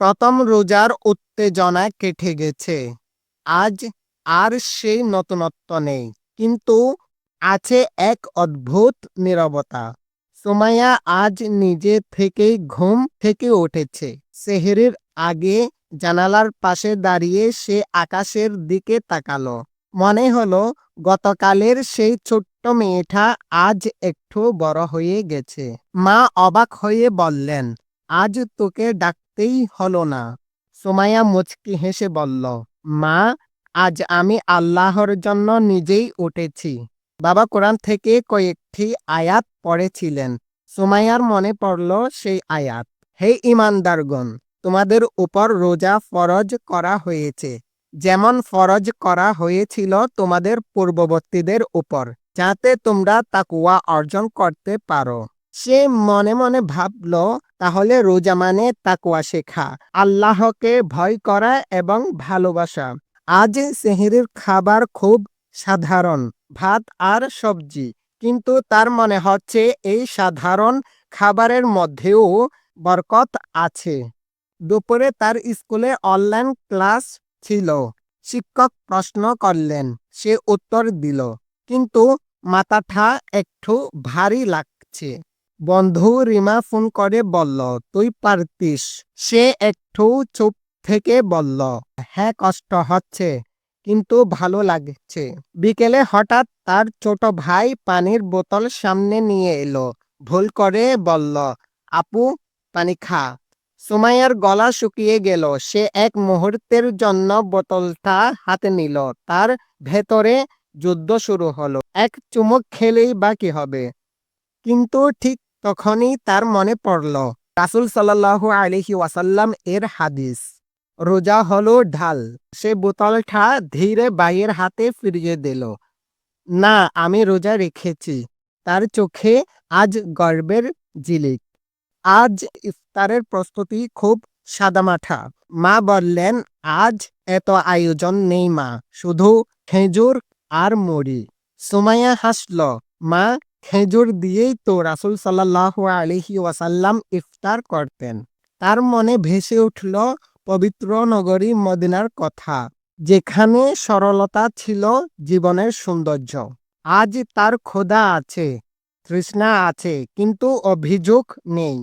প্রথম রোজার উত্তেজনা কেটে গেছে। আজ আর সেই নতুনত্ব নেই, কিন্তু আছে এক অদ্ভুত নীরবতা। সুমাইয়া আজ নিজে থেকেই ঘুম থেকে উঠেছে। সেহেরির আগে জানালার পাশে দাঁড়িয়ে সে আকাশের দিকে তাকালো। মনে হলো, গতকালের সেই ছোট্ট মেয়েটা আজ একটু বড় হয়ে গেছে। মা অবাক হয়ে বললেন, আজ তোকে ডাকতেই হলো না। সুমাইয়া মুচকি হেসে বলল, মা, আজ আমি আল্লাহর জন্য নিজেই উঠেছি। বাবা কোরআন থেকে কয়েকটি আয়াত পড়েছিলেন। সুমাইয়ার মনে পড়ল সেই আয়াত, হে ইমানদারগণ তোমাদের উপর রোজা ফরজ করা হয়েছে। যেমন ফরজ করা হয়েছিল তোমাদের পূর্ববর্তীদের উপর, যাতে তোমরা তাকুয়া অর্জন করতে পারো। সে মনে মনে ভাবল, তাহলে রোজা মানে তাকুয়া শেখা, আল্লাহকে ভয় করা এবং ভালোবাসা। আজ সেহেরির খাবার খুব সাধারণ, ভাত আর সবজি। কিন্তু তার মনে হচ্ছে এই সাধারণ খাবারের মধ্যেও বরকত আছে। দুপুরে তার স্কুলে অনলাইন ক্লাস ছিল। শিক্ষক প্রশ্ন করলেন, সে উত্তর দিল, কিন্তু মাথাটা একটু ভারী লাগছে। বন্ধু রিমা ফোন করে বলল, তুই পারতিস। সে একটু চুপ থেকে বলল হ্যাঁ কষ্ট হচ্ছে, কিন্তু ভালো লাগছে। বিকেলে হঠাৎ তার ছোট ভাই পানির বোতল সামনে নিয়ে এলো, ভুল করে বলল, আপু, পানি খা। সুমাইয়ার গলা শুকিয়ে গেল, সে এক মুহূর্তের জন্য বোতলটা হাতে নিল, তার ভেতরে যুদ্ধ শুরু হলো, এক চুমুক খেলেই বা কি হবে? কিন্তু ঠিক তখনই তার মনে পড়ল, রাসুল সাল্লাহ আলহি ওয়াসাল্লাম এর হাদিস। রোজা হলো ঢাল, সে বোতলটা ধীরে বাইয়ের হাতে ফিরিয়ে দিল। না, আমি রোজা রেখেছি, তার চোখে আজ গর্বের জিলিক। আজ ইফতারের প্রস্তুতি খুব সাদামাঠা। মা বললেন, আজ এত আয়োজন নেই মা, শুধু খেজুর আর মুড়ি। সুমাইয়া হাসল, মা খেজুর দিয়েই তো রাসুল সাল্লাহ আলহি ওয়াসাল্লাম ইফতার করতেন। তার মনে ভেসে উঠল পবিত্র নগরী মদিনার কথা, যেখানে সরলতা ছিল জীবনের সৌন্দর্য। আজ তার ক্ষুধা আছে, তৃষ্ণা আছে, কিন্তু অভিযোগ নেই।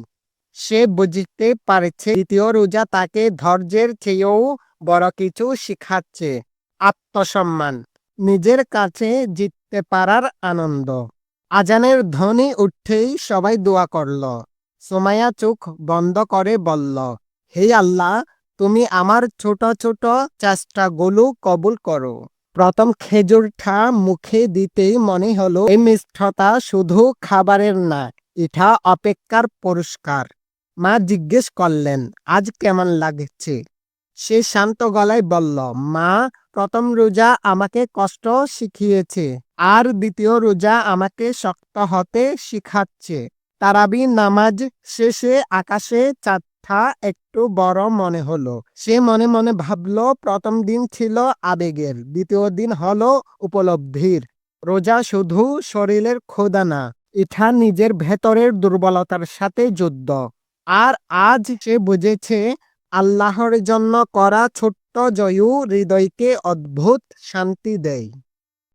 সে বুঝতে পারছে দ্বিতীয় রোজা তাকে ধৈর্যের চেয়েও বড় কিছু শিখাচ্ছে। আত্মসম্মান, নিজের কাছে জিততে পারার আনন্দ। আজানের ধ্বনি উঠেই সবাই দোয়া করল। সোমায়া চোখ বন্ধ করে বলল, হে আল্লাহ, তুমি আমার ছোট ছোট চেষ্টাগুলো কবুল করো। প্রথম খেজুরটা মুখে দিতেই মনে হলো এই মিষ্টতা শুধু খাবারের না, এটা অপেক্ষার পুরস্কার। মা জিজ্ঞেস করলেন, আজ কেমন লাগছে? সে শান্ত গলায় বলল, মা প্রথম রোজা আমাকে কষ্ট শিখিয়েছে। আর দ্বিতীয় রোজা আমাকে শক্ত হতে শিখাচ্ছে। তারাবি নামাজ শেষে আকাশে চাঁদটা একটু বড় মনে হলো। সে মনে মনে ভাবল, প্রথম দিন ছিল আবেগের, দ্বিতীয় দিন হলো উপলব্ধির। রোজা শুধু শরীরের ক্ষুধা না, এটা নিজের ভেতরের দুর্বলতার সাথে যুদ্ধ। আর আজ সে বুঝেছে আল্লাহর জন্য করা ছোট্ট জয়ু হৃদয়কে অদ্ভুত শান্তি দেয়।